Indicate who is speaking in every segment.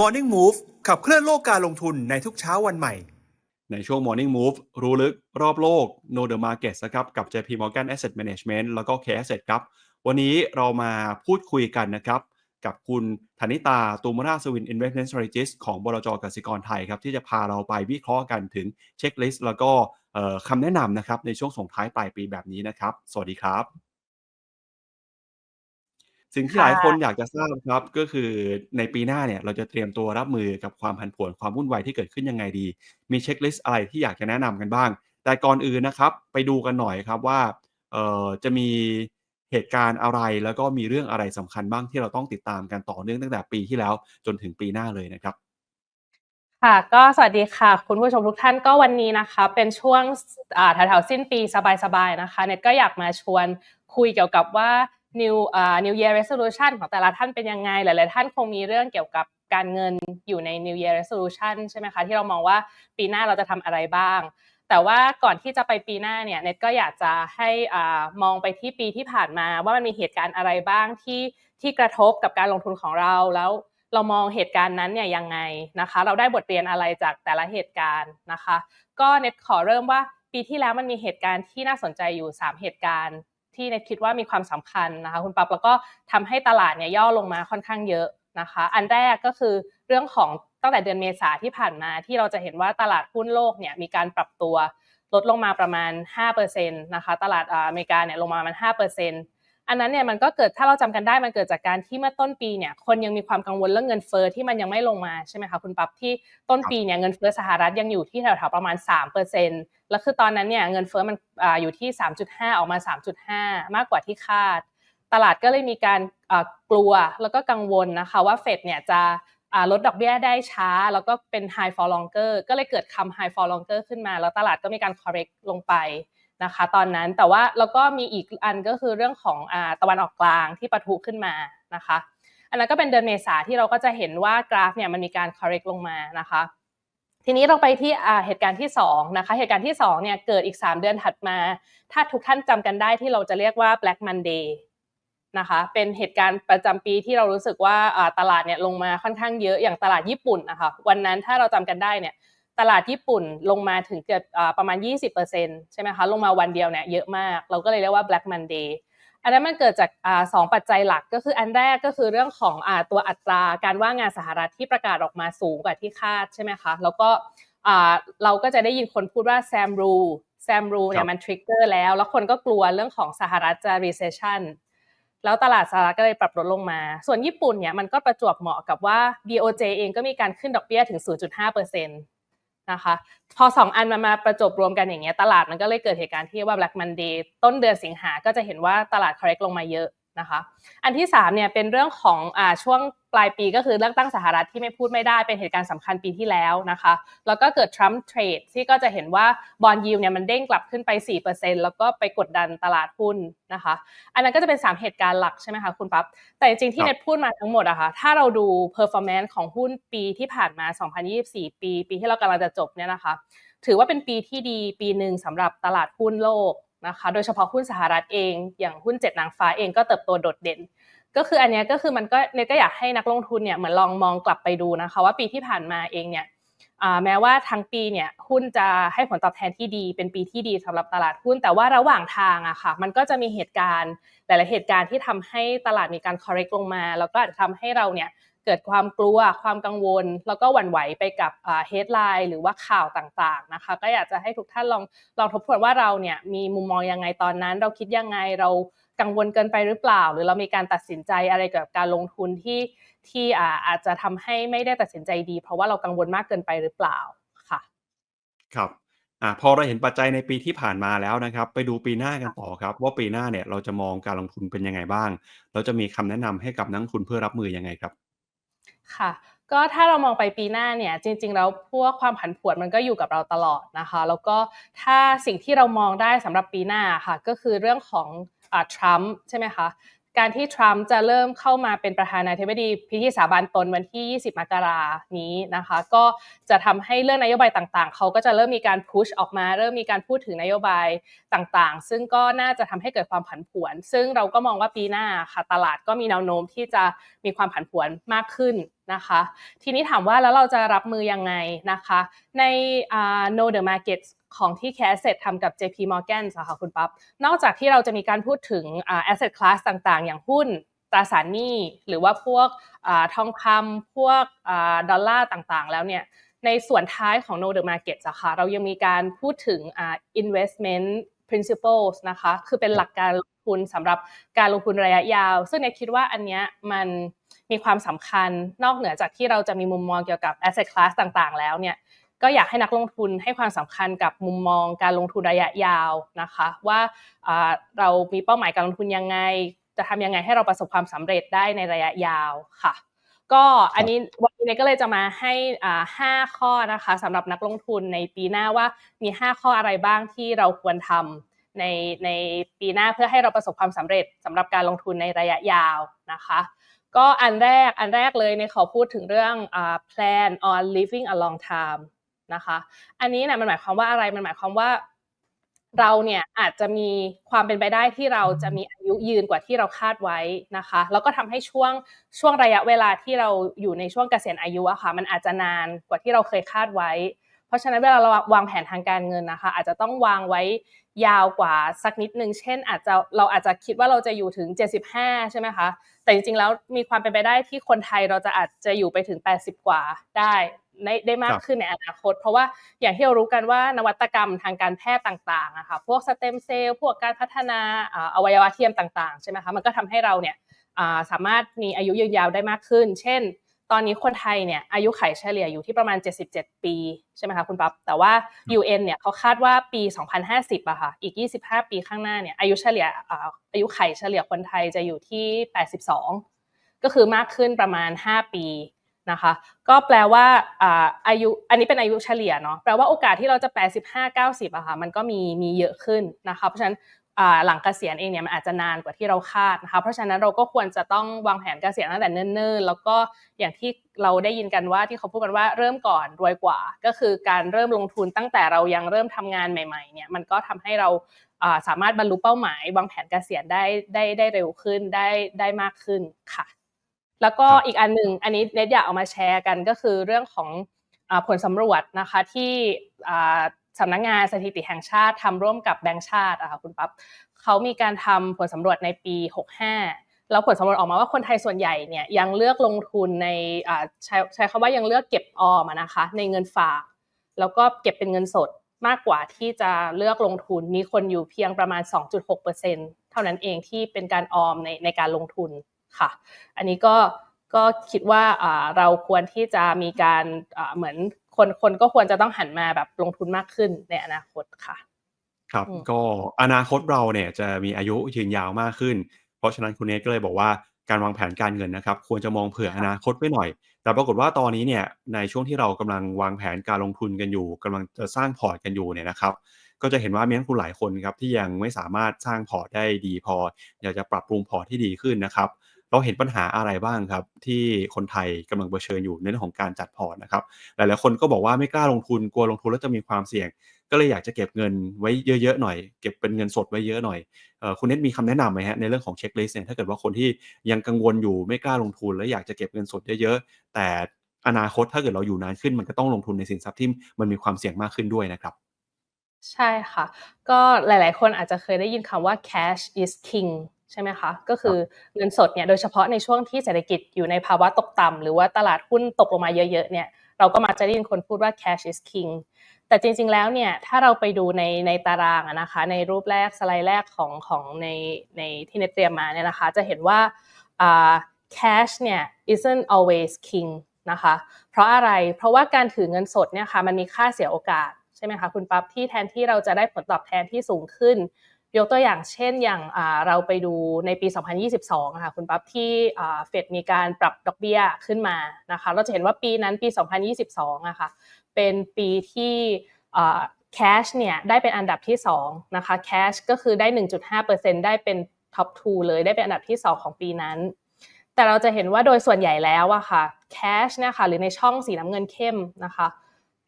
Speaker 1: Morning Move ขับเคลื่อนโลกการลงทุนในทุกเช้าวันใหม่
Speaker 2: ในช่วง Morning Move รู้ลึกรอบโลก Know the market นะครับ กับ JP Morgan Asset Management แล้วก็ K Asset ครับ วันนี้เรามาพูดคุยกันนะครับ กับคุณธนิตาตูมราสวิน Investment Strategist ของบลจกสิกรไทยครับ ที่จะพาเราไปวิเคราะห์กันถึงเช็คลิสต์แล้วก็คำแนะนำนะครับในช่วงส่งท้ายปลายปีแบบนี้นะครับ สวัสดีครับ สิ่งที่หลายคนอยากจะทราบครับ ก็คือในปีหน้าเนี่ย เราจะเตรียมตัวรับมือกับความผันผวนความวุ่นวายที่เกิดขึ้นยังไงดี มีเช็คลิสต์อะไรที่อยากจะแนะนำกันบ้าง แต่ก่อนอื่นนะครับ ไปดูกันหน่อยครับว่าเอ่อจะมีเหตุการณ์อะไรแล้วก็มีเรื่องอะไรสำคัญบ้างที่เราต้องติดตามกันต่อเนื่องตั้งแต่ปีที่แล้วจนถึงปีหน้าเลยนะครับ
Speaker 3: ค่ะก็สวัสดีค่ะ คุณผู้ชมทุกท่านก็วันนี้นะคะ เป็นช่วงอ่าแถวๆสิ้นปีสบายๆนะคะเน็ตก็อยากมาชวนคุยเกี่ยวกับว่า new อ่า new year resolution ของแต่ละท่านเป็นยังไง หลาย ๆ ท่านคงมีเรื่องเกี่ยวกับการเงินอยู่ใน new year resolution ใช่ไหมคะที่เรามองว่าปีหน้าเราจะทำอะไรบ้าง แต่ว่าก่อนที่จะไปปีหน้าเนี่ยเน็ตก็อยากจะให้อ่ามองไปที่ปีที่ผ่านมา ว่ามันมีเหตุการณ์อะไรบ้างที่ที่กระทบกับการลงทุนของเราแล้วเรามองเหตุการณ์นั้นเนี่ยยังไงนะคะ เราได้บทเรียนอะไรจากแต่ละเหตุการณ์นะคะ ก็เน็ตขอเริ่มว่าปีที่แล้วมันมีเหตุการณ์ที่น่าสนใจอยู่ 3 เหตุการณ์ ที่เน็ตคิดว่ามีความสำคัญนะคะคุณปั๊บแล้วก็ทำให้ตลาดเนี่ยย่อลงมาค่อนข้างเยอะนะคะ อันแรกก็คือเรื่องของตั้งแต่เดือนเมษาที่ผ่านมาที่เราจะเห็นว่าตลาดหุ้นโลกเนี่ยมีการปรับตัวลดลงมาประมาณ5%นะคะตลาดอเมริกาเนี่ยลงมาประมาณ5% อันนั้นเนี่ยมันก็เกิดถ้าเราจำกันได้มันเกิดจากการที่เมื่อต้นปีเนี่ยคนยังมีความกังวลเรื่องเงินเฟอ้อที่มันยังไม่ลงมาใช่ไหมคะคุณปั๊บที่ต้นปีเนี่ยเงินเฟอ้อสหรัฐยังอยู่ที่แถวๆประมาณ3%แล้วคือตอนนั้นเนี่ยเงินเฟอ้อมันออยู่ที่ 3.5 ออกมา 3.5 มากกว่าที่คาด ตลาดก็เลยมีการกลัวแล้วก็กังวลนะคะว่าเฟดเนี่ยจะลดดอกเบี้ยได้ช้า แล้วก็เป็น high for longer ก็เลยเกิดคำ high for longer ขึ้นมา แล้วตลาดก็มีการ correct ลงไป นะคะ ตอนนั้นแต่ว่าแล้วก็มีอีกอันก็คือเรื่องของอตะวันออกกลางที่ปะทุขึ้นมานะคะ อันนั้นก็เป็นเดือนเมษาที่เราก็จะเห็นว่ากราฟเนี่ยมันมีการ correct ลงมานะคะ ทีนี้เราไปที่เหตุการณ์ที่2นะคะเหตุการณ์ที่2เนี่ยเกิดอีก 3 เดือนถัดมา ถ้าทุกท่านจำกันได้ที่เราจะเรียกว่า Black Monday นะคะเป็นเหตุการณ์ประจำปีที่เรารู้สึกว่าตลาดเนี่ยลงมาค่อนข้างเยอะอย่างตลาดญี่ปุ่นนะคะวันนั้นถ้าเราจำกันได้เนี่ย ตลาดญี่ปุ่นลงมาถึงเกือบประมาณ 20%ใช่ไหมคะลงมาวันเดียวเนี่ยเยอะมาก เราก็เลยเรียกว่า Black Monday อันนั้นมันเกิดจากสองปัจจัยหลักก็คืออันแรกก็คือเรื่องของอตัวอัตราการว่างงานสหรัฐที่ประกาศออกมาสูงกว่าที่คาดใช่ไหมคะแล้วก็เราก็จะได้ยินคนพูดว่าแซมรูแซมรูเนี่ยมันทริกเกอร์แล้ว แล้วคนก็กลัวเรื่องของสหรัฐจะ recession แล้วตลาดสหรัฐก็เลยปรับลดลงมา ส่วนญี่ปุ่นเนี่ยมันก็ประจวบเหมาะกับว่า BOJ เองก็มีการขึ้นดอกเบี้ยถึง 0.5% นะคะ พอสองอันมามาประจบรวมกันอย่างเงี้ยตลาดมันก็เลยเกิดเหตุการณ์ที่ว่า Black Monday ต้นเดือนสิงหาก็จะเห็นว่าตลาด correct ลงมาเยอะ นะคะ อันที่3เนี่ยเป็นเรื่องของอ่าช่วงปลายปีก็คือเลือกตั้งสหรัฐที่ไม่พูดไม่ได้เป็นเหตุการณ์สำคัญปีที่แล้วนะคะ แล้วก็เกิดทรัมป์เทรดที่ก็จะเห็นว่าบอลยูเนี่ยมันเด้งกลับขึ้นไป 4%แล้วก็ไปกดดันตลาดหุ้นนะคะ อันนั้นก็จะเป็น 3 เหตุการณ์หลักใช่ไหมคะคุณปั๊บแต่จริงๆที่เน็ตพูดมาทั้งหมดอะคะ่ะถ้าเราดู performance ของหุ้นปีที่ผ่านมา 2024 ปี ปีที่เรากำลังจะจบเนี่ยนะคะ ถือว่าเป็นปีที่ดีปีหนึ่งสำหรับตลาดหุ้นโลก นะคะ โดยเฉพาะหุ้นสหรัฐเอง อย่างหุ้นเจ็ดนางฟ้าเองก็เติบโตโดดเด่น ก็คืออันนี้ก็คือมันก็เนก็อยากให้นักลงทุนเนี่ยเหมือนลองมองกลับไปดูนะคะ ว่าปีที่ผ่านมาเองเนี่ยแม้ว่าทั้งปีเนี่ยหุ้นจะให้ผลตอบแทนที่ดี เป็นปีที่ดีสำหรับตลาดหุ้น แต่ว่าระหว่างทางอะค่ะมันก็จะมีเหตุการณ์ หลาย ๆ เหตุการณ์ที่ทำให้ตลาดมีการ correct ลงมา แล้วก็อาจจะทำให้เราเนี่ย เกิดความกลัวความกังวล แล้วก็หวั่นไหวไปกับเฮดไลน์หรือว่าข่าวต่างๆนะคะก็อยากจะให้ทุกท่านลองลองทบทวนว่าเราเนี่ยมีมุมมองยังไงตอนนั้น เราคิดยังไงเรากังวลเกินไปหรือเปล่า หรือเรามีการตัดสินใจอะไรเกี่ยวกับการลงทุนที่ที่อาจจะทำให้ไม่ได้ตัดสินใจดี เพราะว่าเรากังวลมากเกินไปหรือเปล่าค่ะ
Speaker 2: ครับอ่าพอเราเห็นปัจจัยในปีที่ผ่านมาแล้วนะครับ ไปดูปีหน้ากันต่อครับ ว่าปีหน้าเนี่ยเราจะมองการลงทุนเป็นยังไงบ้าง เราจะมีคำแนะนำให้กับนักลงทุนเพื่อรับมือยังไงครับ
Speaker 3: ค่ะก็ถ้าเรามองไปปีหน้าเนี่ยจริงๆแล้วพวกความผันผวนมันก็อยู่กับเราตลอดนะคะ แล้วก็ถ้าสิ่งที่เรามองได้สำหรับปีหน้าค่ะก็คือเรื่องของอ่าทรัมป์ใช่ไหมคะ การที่ทรัมป์จะเริ่มเข้ามาเป็นประธานาธิบดีพิธีสาบานตนวันที่ 20 มกรานี้นะคะ ก็จะทำให้เรื่องนโยบายต่างๆ เขาก็จะเริ่มมีการพุชออกมา เริ่มมีการพูดถึงนโยบายต่างๆ ซึ่งก็น่าจะทำให้เกิดความผันผวน ซึ่งเราก็มองว่าปีหน้าค่ะตลาดก็มีแนวโน้มที่จะมีความผันผวนมากขึ้นนะคะ ทีนี้ถามว่าแล้วเราจะรับมือยังไงนะคะ ในอ่า Know the Markets ของที่ Cash Asset ทำกับ JP Morgan อะค่ะคุณปั๊บนอกจากที่เราจะมีการพูดถึงอ่ asset class ต่างๆ อย่างหุ้นตราสารหนี้หรือว่าพวกอ่าทองคำพวกอ่าดอลลาร์ต่างๆ แล้วเนี่ยในส่วนท้ายของ No the Markets อะค่ะเรายังมีการพูดถึงอ่า investment principles นะคะคือเป็นหลักการลงทุนสำหรับการลงทุนระยะยาว ซึ่งเนี่ยคิดว่าอันเนี้ยมันมีความสำคัญนอกเหนือจากที่เราจะมีมุมมองเกี่ยวกับ asset class ต่างๆ แล้วเนี่ย ก็อยากให้นักลงทุนให้ความสำคัญกับมุมมองการลงทุนระยะยาวนะคะ ว่าเรามีเป้าหมายการลงทุนยังไง จะทำยังไงให้เราประสบความสำเร็จได้ในระยะยาวค่ะ ก็อันนี้วันนี้ก็เลยจะมาให้อ่าห้าข้อนะคะสำหรับนักลงทุนในปีหน้าว่ามี 5 ข้ออะไรบ้างที่เราควรทำในในปีหน้าเพื่อให้เราประสบความสำเร็จสำหรับการลงทุนในระยะยาวนะคะก็อันแรกอันแรกเลยเนี่ยขอพูดถึงเรื่อง plan on living a long time นะคะ อันนี้เนี่ยมันหมายความว่าอะไรมันหมายความว่าเราเนี่ยอาจจะมีความเป็นไปได้ที่เราจะมีอายุยืนกว่าที่เราคาดไว้นะคะ แล้วก็ทำให้ช่วงช่วงระยะเวลาที่เราอยู่ในช่วงเกษียณอายุอะค่ะ มันอาจจะนานกว่าที่เราเคยคาดไว้ เพราะฉะนั้นเวลาเราวางแผนทางการเงินนะคะ อาจจะต้องวางไว้ยาวกว่าสักนิดนึงเช่น อาจจะเราอาจจะคิดว่าเราจะอยู่ถึง 75 ใช่ไหมคะแต่จริงๆแล้วมีความเป็นไปได้ที่คนไทยเราจะอาจจะอยู่ไปถึง 80 กว่าได้ ได้ได้มาก
Speaker 2: ครับ
Speaker 3: ขึ้นในอนาคต เพราะว่าอย่างที่เรารู้กันว่านวัตกรรมทางการแพทย์ต่างๆอะค่ะพวกสเต็มเซลล์พวกการพัฒนาอ่าอวัยวะเทียมต่างๆใช่ไหมคะมันก็ทำให้เราเนี่ยอ่าสามารถมีอายุยืนยาวได้มากขึ้น เช่น ตอนนี้คนไทยเนี่ยอายุไขเฉลี่ยอยู่ที่ประมาณ 77 ปีใช่ไหมคะคุณปั๊บแต่ว่า UN เนี่ยเขาคาดว่าปี 2050อะค่ะอีก 25 ปีข้างหน้าเนี่ยอายุเฉลี่ยอ่าอายุไขเฉลี่ยคนไทยจะอยู่ที่ 82 ก็คือมากขึ้นประมาณ 5 ปี นะคะ ก็แปลว่าอายุอันนี้เป็นอายุเฉลี่ยเนาะแปลว่าโอกาสที่เราจะ 85 90อะค่ะมันก็มีมีเยอะขึ้นนะคะเพราะฉะนั้นหลังเกษียณเองเนี่ยมันอาจจะนานกว่าที่เราคาดนะคะเพราะฉะนั้นเราก็ควรจะต้องวางแผนเกษียณตั้งแต่เนิ่นๆ แล้วก็อย่างที่เราได้ยินกันว่าที่เขาพูดกันว่าเริ่มก่อนรวยกว่า ก็คือการเริ่มลงทุนตั้งแต่เรายังเริ่มทำงานใหม่ๆเนี่ยมันก็ทำให้เราอ่าสามารถบรรลุเป้าหมายวางแผนเกษียณได้ได้ได้เร็วขึ้นได้ได้มากขึ้นค่ะ แล้วก็
Speaker 2: ครับ
Speaker 3: อีกอันหนึ่งอันนี้เน็ตอยากเอามาแชร์กันก็คือเรื่องของอาผลสำรวจนะคะที่อ่าสำนักงานสถิติแห่งชาติทำร่วมกับแบงก์ชาติอะค่ะคุณปั๊บเขามีการทำผลสำรวจในปี 65 แล้วผลสำรวจออกมาว่าคนไทยส่วนใหญ่เนี่ยยังเลือกลงทุนในอ่าใช้ใช้คำว่ายังเลือกเก็บออมอะนะคะ ในเงินฝาก แล้วก็เก็บเป็นเงินสดมากกว่าที่จะเลือกลงทุนมีคนอยู่เพียงประมาณ 2.6%เท่านั้นเองที่เป็นการออมในในการลงทุน ค่ะ อันนี้ก็ก็คิดว่าอ่าเราควรที่จะมีการอ่าเหมือนคนคนก็ควรจะต้องหันมาแบบลงทุนมากขึ้นในอนาคตค่ะ
Speaker 2: ครับ
Speaker 3: อืม
Speaker 2: ก็อนาคตเราเนี่ยจะมีอายุยืนยาวมากขึ้น เพราะฉะนั้นคุณเนทก็เลยบอกว่าการวางแผนการเงินนะครับ ควรจะมองเผื่ออนาคตไว้หน่อย แต่ปรากฏว่าตอนนี้เนี่ยในช่วงที่เรากำลังวางแผนการลงทุนกันอยู่กำลังจะสร้างพอร์ตกันอยู่เนี่ยนะครับ ก็จะเห็นว่ามีนักลงทุนหลายคนครับที่ยังไม่สามารถสร้างพอร์ตได้ดีพอ อยากจะปรับปรุงพอร์ตที่ดีขึ้นนะครับ เราเห็นปัญหาอะไรบ้างครับ ที่คนไทยกำลังเผชิญอยู่ในเรื่องของการจัดพอร์ตนะครับหลายๆคนก็บอกว่าไม่กล้าลงทุนกลัวลงทุนแล้วจะมีความเสี่ยง ก็เลยอยากจะเก็บเงินไว้เยอะๆหน่อย เก็บเป็นเงินสดไว้เยอะหน่อยออคุณเน็ตมีคำแนะนำไหมฮะในเรื่องของเช็คลิสต์เนี่ยถ้าเกิดว่าคนที่ยังกังวลอยู่ไม่กล้าลงทุน แล้วอยากจะเก็บเงินสดเยอะๆแต่อนาคตถ้าเกิดเราอยู่นานขึ้นมันก็ต้องลงทุนในสินทรัพย์ที่มันมีความเสี่ยงมากขึ้นด้วยนะครับ
Speaker 3: ใช่ค่ะ ก็หลาย ๆ คนอาจจะเคยได้ยินคำว่า cash is king ใช่ไหมคะ ก็คือเงินสดเนี่ยโดยเฉพาะในช่วงที่เศรษฐกิจอยู่ในภาวะตกต่ำหรือว่าตลาดหุ้นตกลงมาเยอะๆเนี่ยเราก็มักจะได้ยินคนพูดว่า cash is king แต่จริงๆแล้วเนี่ยถ้าเราไปดูในในตารางอะนะคะในรูปแรกสไลด์แรกของของในในที่เนตเตรียมมาเนี่ยนะคะจะเห็นว่าอ่า cash เนี่ย isn't always king นะคะเพราะอะไรเพราะว่าการถือเงินสดเนี่ยค่ะมันมีค่าเสียโอกาสใช่ไหมคะคุณปั๊บที่แทนที่เราจะได้ผลตอบแทนที่สูงขึ้น ยกตัวอย่างเช่นอย่างเราไปดูในปี 2022 ค่ะคุณปั๊บที่เฟดมีการปรับดอกเบี้ยขึ้นมานะคะเราจะเห็นว่าปีนั้นปี 2022ะค่ะเป็นปีที่อ่า cash เนี่ยได้เป็นอันดับที่2นะคะ cash ก็คือได้ 1.5%ได้เป็น top 2เลยได้เป็นอันดับที่ 2 ของปีนั้น แต่เราจะเห็นว่าโดยส่วนใหญ่แล้วอะค่ะ cash เนี่ยค่ะหรือในช่องสีน้ำเงินเข้มนะคะ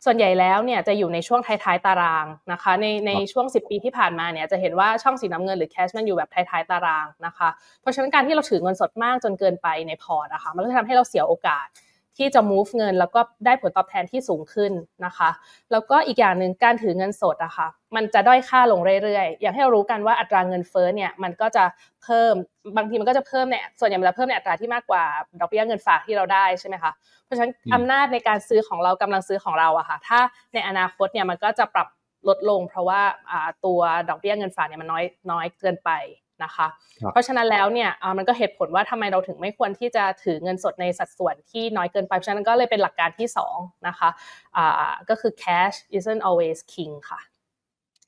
Speaker 3: ส่วนใหญ่แล้วเนี่ยจะอยู่ในช่วงท้ายๆตารางนะคะ ในในช่วง 10 ปีที่ผ่านมาเนี่ยจะเห็นว่าช่องสีน้ำเงินหรือ cash มันอยู่แบบท้ายๆตารางนะคะ เพราะฉะนั้นการที่เราถือเงินสดมากจนเกินไปในพอร์ตนะคะมันก็จะทำให้เราเสียโอกาส ที่จะ move เงิน แล้วก็ได้ผลตอบแทนที่สูงขึ้นนะคะ แล้วก็อีกอย่างหนึ่งการถือเงินสดอะค่ะมันจะด้อยค่าลงเรื่อยๆ อย่างที่เรารู้กันว่าอัตราเงินเฟ้อเนี่ยมันก็จะเพิ่มบางทีมันก็จะเพิ่มเนี่ยส่วนใหญ่มันจะเพิ่มในอัตราที่มากกว่าดอกเบี้ยเงินฝากที่เราได้ใช่ไหมคะเพราะฉะนั้น
Speaker 2: อืม
Speaker 3: อำนาจในการซื้อของเรากำลังซื้อของเราอะค่ะถ้าในอนาคตเนี่ยมันก็จะปรับลดลง เพราะว่าอ่าตัวดอกเบี้ยเงินฝากเนี่ยมันน้อยน้อยเกินไป นะคะ
Speaker 2: ครับ
Speaker 3: เพราะฉะนั้นแล้วเนี่ยอ่ามันก็เหตุผลว่าทำไมเราถึงไม่ควรที่จะถือเงินสดในสัดส่วนที่น้อยเกินไป เพราะฉะนั้นก็เลยเป็นหลักการที่สองนะคะอ่าก็คือ cash isn't always king ค่ะ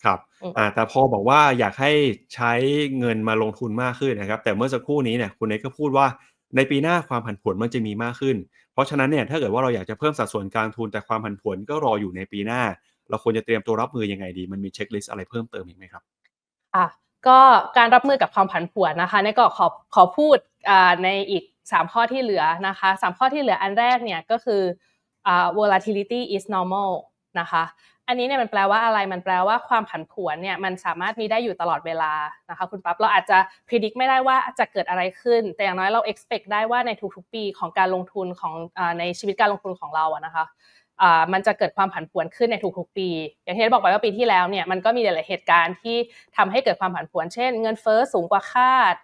Speaker 2: ครับ
Speaker 3: อืม
Speaker 2: อ่าแต่พอบอกว่าอยากให้ใช้เงินมาลงทุนมากขึ้นนะครับ แต่เมื่อสักครู่นี้เนี่ยคุณเอกก็พูดว่าในปีหน้าความผันผวนมันจะมีมากขึ้น เพราะฉะนั้นเนี่ยถ้าเกิดว่าเราอยากจะเพิ่มสัดส่วนการลงทุนแต่ความผันผวนก็รออยู่ในปีหน้า เราควรจะเตรียมตัวรับมือยังไงดี มันมีเช็คลิสต์อะไรเพิ่มเติมอีกไหมครับ
Speaker 3: อะ ก็การรับมือกับความผันผวนนะคะนี่ก็ขอขอพูดในอีก 3 ข้อที่เหลือนะคะสามข้อที่เหลืออันแรกเนี่ยก็คือ volatility is normal นะคะอันนี้เนี่ยมันแปลว่าอะไร มันแปลว่าความผันผวนเนี่ยมันสามารถมีได้อยู่ตลอดเวลานะคะคุณปั๊บ เราอาจจะ predict ไม่ได้ว่าจะเกิดอะไรขึ้น แต่อย่างน้อยเรา expect ได้ว่าในทุกๆปีของการลงทุนของอในชีวิตการลงทุนของเราอะนะคะ มันจะเกิดความผันผวนขึ้นในทุกๆปี อย่างที่ได้บอกไปว่าปีที่แล้วเนี่ยมันก็มีหลายๆเหตุการณ์ที่ทำให้เกิดความผันผวน เช่น เงินเฟ้อสูงกว่าคาด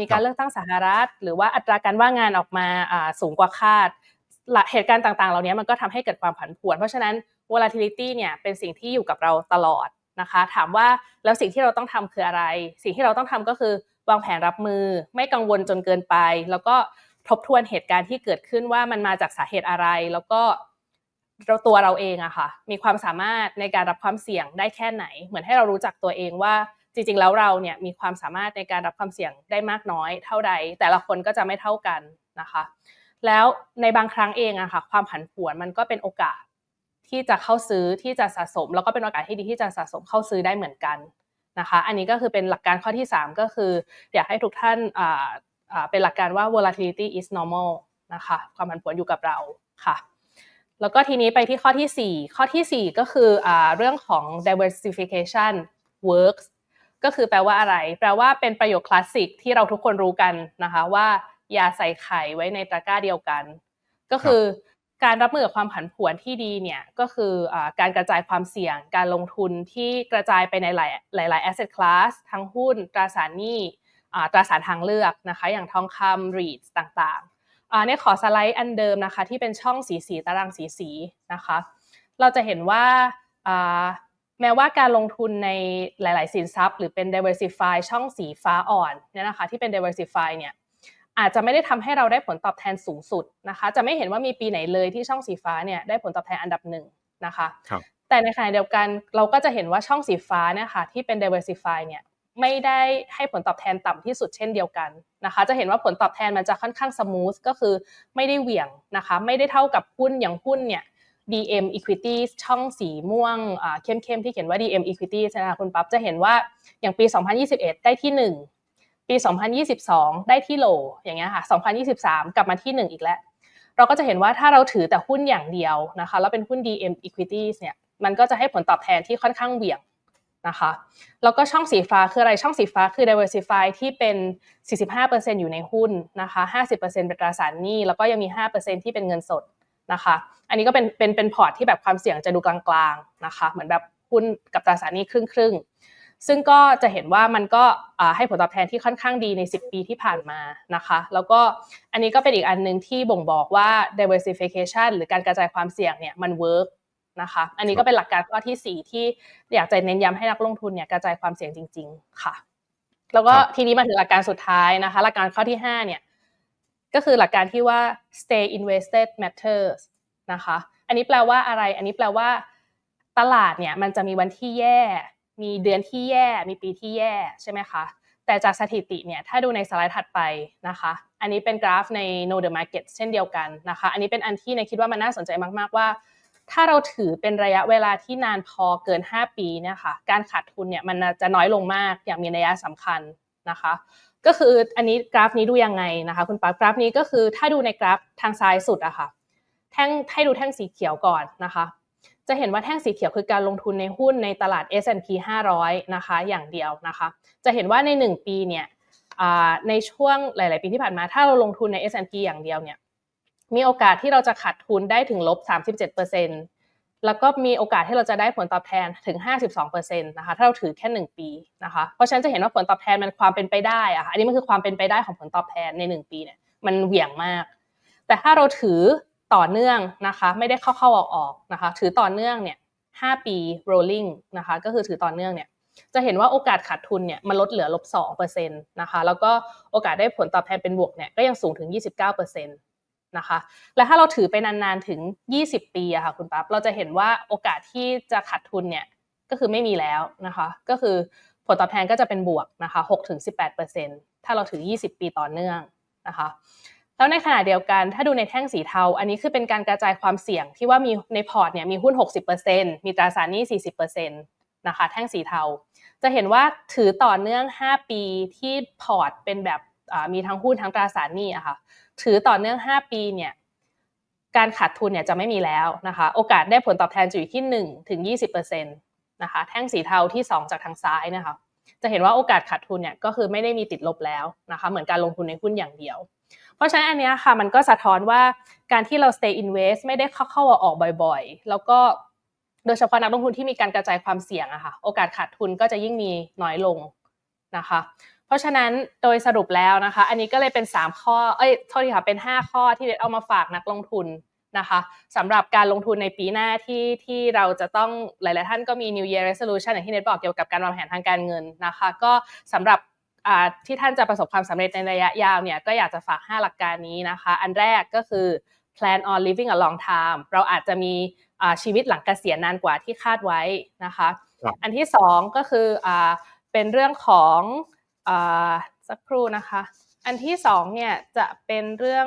Speaker 3: มีการเลือกตั้งสหรัฐ หรือว่าอัตราการว่างงานออกมาสูงกว่าคาด เหตุการณ์ต่างๆ เหล่านี้มันก็ทำให้เกิดความผันผวน เพราะฉะนั้น volatility เนี่ยเป็นสิ่งที่อยู่กับเราตลอดนะคะ ถามว่าแล้วสิ่งที่เราต้องทำคืออะไร สิ่งที่เราต้องทำก็คือวางแผนรับมือ ไม่กังวลจนเกินไป แล้วก็ทบทวนเหตุการณ์ที่เกิดขึ้นว่ามันมาจากสาเหตุอะไร แล้วก็ เราตัวเราเองอะค่ะ มีความสามารถในการรับความเสี่ยงได้แค่ไหน เหมือนให้เรารู้จักตัวเองว่าจริงๆแล้วเราเนี่ยมีความสามารถในการรับความเสี่ยงได้มากน้อยเท่าใด แต่ละคนก็จะไม่เท่ากันนะคะ แล้วในบางครั้งเองอะค่ะ ความผันผวนมันก็เป็นโอกาสที่จะเข้าซื้อที่จะสะสม แล้วก็เป็นโอกาสที่ดีที่จะสะสมเข้าซื้อได้เหมือนกันนะคะ อันนี้ก็คือเป็นหลักการข้อที่ 3 ก็คือ อยากให้ทุกท่านเป็นหลักการว่า volatility is normal นะคะ ความผันผวนอยู่กับเราค่ะ แล้วก็ทีนี้ไปที่ข้อที่ 4 ข้อทีสี่4 ก็คืออาเรื่องของ diversification works ก็คือแปลว่าอะไร แปลว่าเป็นประโยคคลาสสิกที่เราทุกคนรู้กันนะคะว่าอย่าใส่ไข่ไว้ในตะกร้าเดียวกัน ก็คือการรับมือกับความผันผวนที่ดีเนี่ยก็คืออาการกระจายความเสี่ยง การลงทุนที่กระจายไปในหลายหลายๆ asset class ทั้งหุ้น ตราสารหนี้อ่าตราสารทางเลือกนะคะ อย่างทองคำ REITs ต่างๆอ่า เนี่ยขอสไลด์อันเดิมนะคะ ที่เป็นช่องสีสีตารางสีสีนะคะ เราจะเห็นว่าอ่าแม้ว่าการลงทุนในหลาย ๆ สินทรัพย์ หรือเป็น diversify ช่องสีฟ้าอ่อนเนี่ยนะคะ ที่เป็น diversify เนี่ยอาจจะไม่ได้ทำให้เราได้ผลตอบแทนสูงสุดนะคะ จะไม่เห็นว่ามีปีไหนเลยที่ช่องสีฟ้าเนี่ยได้ผลตอบแทนอันดับหนึ่งนะคะ
Speaker 2: ครับ
Speaker 3: แต่ในขณะเดียวกันเราก็จะเห็นว่าช่องสีฟ้าเนี่ยค่ะที่เป็น diversify เนี่ย ไม่ได้ให้ผลตอบแทนต่ำที่สุดเช่นเดียวกันนะคะ จะเห็นว่าผลตอบแทนมันจะค่อนข้าง smooth ก็คือไม่ได้เหวี่ยงนะคะ ไม่ได้เท่ากับหุ้นอย่างหุ้นเนี่ย DM Equities ช่องสีม่วงอ่าเข้มๆที่เขียนว่า DM Equities นะคะคุณปั๊บจะเห็นว่าอย่างปี 2021 ได้ที่ 1 ปี 2022 ได้ที่โหลอย่างเงี้ยค่ะ 2023 กลับมาที่ 1 อีกแล้ว เราก็จะเห็นว่าถ้าเราถือแต่หุ้นอย่างเดียวนะคะแล้วเป็นหุ้น DM Equities เนี่ยมันก็จะให้ผลตอบแทนที่ค่อนข้างเหวี่ยง นะคะแล้วก็ช่องสีฟ้าคืออะไรช่องสีฟ้าคือ diversify ที่เป็น 45%อยู่ในหุ้นนะคะ50%เป็นตราสารหนี้แล้วก็ยังมี 5%ที่เป็นเงินสดนะคะ อันนี้ก็เป็นเป็นเป็นพอร์ตที่แบบความเสี่ยงจะดูกลางๆนะคะ เหมือนแบบหุ้นกับตราสารหนี้ครึ่งครึ่งๆซึ่งก็จะเห็นว่ามันก็ให้ผลตอบแทนที่ค่อนข้างดีใน 10 ปีที่ผ่านมานะคะ แล้วก็อันนี้ก็เป็นอีกอันหนึ่งที่บ่งบอกว่า diversification หรือการกระจายความเสี่ยงเนี่ยมัน work นะคะ อันนี้ก็เป็นหลักการข้อที่ 4 ที่อยากจะเน้นย้ำให้นักลงทุนเนี่ยกระจายความเสี่ยงจริง ๆ ค่ะ แล้วก็
Speaker 2: ครับ
Speaker 3: ทีนี้มาถึงหลักการสุดท้ายนะคะ หลักการข้อที่ 5 เนี่ยก็คือหลักการที่ว่า stay invested matters นะคะ อันนี้แปลว่าอะไร อันนี้แปลว่า ตลาดเนี่ยมันจะมีวันที่แย่ มีเดือนที่แย่ มีปีที่แย่ใช่ไหมคะแต่จากสถิติเนี่ยถ้าดูในสไลด์ถัดไปนะคะ อันนี้เป็นกราฟใน Know the Market เช่นเดียวกันนะคะ อันนี้เป็นอันที่ในยคิดว่ามันน่าสนใจมาก ๆ ว่า ถ้าเราถือเป็นระยะเวลาที่นานพอเกิน 5 ปีเนี่ยค่ะการขาดทุนเนี่ยมันจะน้อยลงมากอย่างมีนัยสำคัญนะคะ ก็คืออันนี้กราฟนี้ดูยังไงนะคะ คุณปั๊บกราฟนี้ก็คือถ้าดูในกราฟทางซ้ายสุดอะค่ะแท่งให้ดูแท่งสีเขียวก่อนนะคะ จะเห็นว่าแท่งสีเขียวคือการลงทุนในหุ้นในตลาด S&P 500 นะคะ อย่างเดียวนะคะ จะเห็นว่าใน 1 ปีเนี่ยในช่วงหลาย ๆ ปีที่ผ่านมา ถ้าเราลงทุนใน S&P อย่างเดียวเนี่ย มีโอกาสที่เราจะขาดทุนได้ถึงลบ 37%แล้วก็มีโอกาสที่เราจะได้ผลตอบแทนถึง 52%นะคะถ้าเราถือแค่ 1 ปีนะคะเพราะฉะนั้นจะเห็นว่าผลตอบแทนมันความเป็นไปได้อะค่ะอันนี้มันคือความเป็นไปได้ของผลตอบแทนใน 1 ปีเนี่ยมันเหวี่ยงมาก แต่ถ้าเราถือต่อเนื่องนะคะไม่ได้เข้าเข้าออกออกๆนะคะถือต่อเนื่องเนี่ย5ปี rolling นะคะก็คือถือต่อเนื่องเนี่ยจะเห็นว่าโอกาสขาดทุนเนี่ยมันลดเหลือลบ2%นะคะแล้วก็โอกาสได้ผลตอบแทนเป็นบวกเนี่ยก็ยังสูงถึง 29%นะคะ และถ้าเราถือไปนานๆถึง 20 ปีอะค่ะคุณปั๊บเราจะเห็นว่าโอกาสที่จะขาดทุนเนี่ยก็คือไม่มีแล้วนะคะ ก็คือผลตอบแทนก็จะเป็นบวกนะคะ6-18%ถ้าเราถือ 20 ปีต่อเนื่องนะคะแล้วในขณะเดียวกันถ้าดูในแท่งสีเทา อันนี้คือเป็นการกระจายความเสี่ยงที่ว่ามีในพอร์ตเนี่ยมีหุ้น 60%มีตราสารหนี้ 40%นะคะแท่งสีเทา จะเห็นว่าถือต่อเนื่อง 5 ปีที่พอร์ตเป็นแบบมีทั้งหุ้นทั้งตราสารหนี้อะค่ะ ถือต่อเนื่อง 5 ปีเนี่ยการขาดทุนเนี่ยจะไม่มีแล้วนะคะ โอกาสได้ผลตอบแทนจะอยู่ที่ 1 ถึง 20%นะคะ แท่งสีเทาที่ 2 จากทางซ้ายนะคะ จะเห็นว่าโอกาสขาดทุนเนี่ยก็คือไม่ได้มีติดลบแล้วนะคะ เหมือนการลงทุนในหุ้นอย่างเดียว เพราะฉะนั้นอันนี้ค่ะมันก็สะท้อนว่าการที่เรา stay invest ไม่ได้เข้าเข้าออกบ่อยๆ แล้วก็โดยเฉพาะนักลงทุนที่มีการกระจายความเสี่ยงอะค่ะ โอกาสขาดทุนก็จะยิ่งมีน้อยลงนะคะ ราะฉะนั้นโดยสรุปแล้วนะคะ อันนี้ก็เลยเป็น 3 ข้อ เอ้ยโทษทีค่ะเป็น 5 ข้อที่เด็ดเอามาฝากนักลงทุนนะคะสำหรับการลงทุนในปีหน้าที่ที่เราจะต้องหลาย ๆ ท่านก็มี New Year Resolution อย่างที่เน็ตบอกเกี่ยวกับการวางแผนทางการเงินนะคะ ก็สำหรับอ่าที่ท่านจะประสบความสำเร็จในระยะยาวเนี่ยก็อยากจะฝาก 5 หลักการนี้นะคะ อันแรกก็คือ plan on living a long time เราอาจจะมีอ่าชีวิตหลังเกษียณนานกว่าที่คาดไว้นะคะ
Speaker 2: ครับ
Speaker 3: อันที่สองก็คืออ่าเป็นเรื่องของอ่า สักครู่นะคะ อันที่สองเนี่ยจะเป็นเรื่อง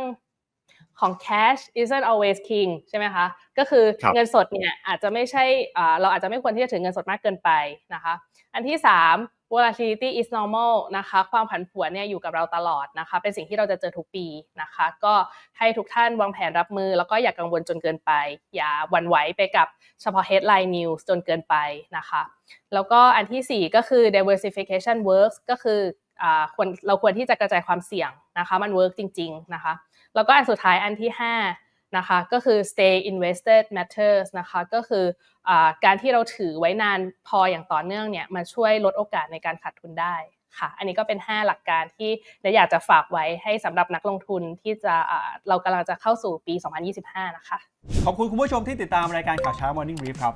Speaker 3: ของ cash isn't always king ใช่ไหมคะ ก็คือ
Speaker 2: ครับ
Speaker 3: เงินสดเนี่ยอาจจะไม่ใช่อ่าเราอาจจะไม่ควรที่จะถือเงินสดมากเกินไปนะคะ อันที่สาม volatility is normal นะคะ ความผันผวนเนี่ยอยู่กับเราตลอดนะคะ เป็นสิ่งที่เราจะเจอทุกปีนะคะ ก็ให้ทุกท่านวางแผนรับมือ แล้วก็อย่ากังวลจนเกินไป อย่าวั่นไหวไปกับเฉพาะ headline news จนเกินไปนะคะ แล้วก็อันที่สี่ก็คือ diversification works ก็คืออ่าควรเราควรที่จะกระจายความเสี่ยงนะคะ มัน work จริง ๆ นะคะ แล้วก็อันสุดท้ายอันที่ห้า นะคะก็คือ stay invested matters นะคะก็คืออการที่เราถือไว้นานพออย่างต่อเนื่องเนี่ยมันช่วยลดโอกาสในการขาดทุนได้ค่ะ อันนี้ก็เป็น 5 หลักการที่เดี๋ยวอยากจะฝากไว้ให้สำหรับนักลงทุนที่จะเรากำลังจะเข้าสู่ปี 2025 นะคะ
Speaker 4: ขอบคุณคุณผู้ชมที่ติดตามรายการข่าวเช้า Morning Brief ครับ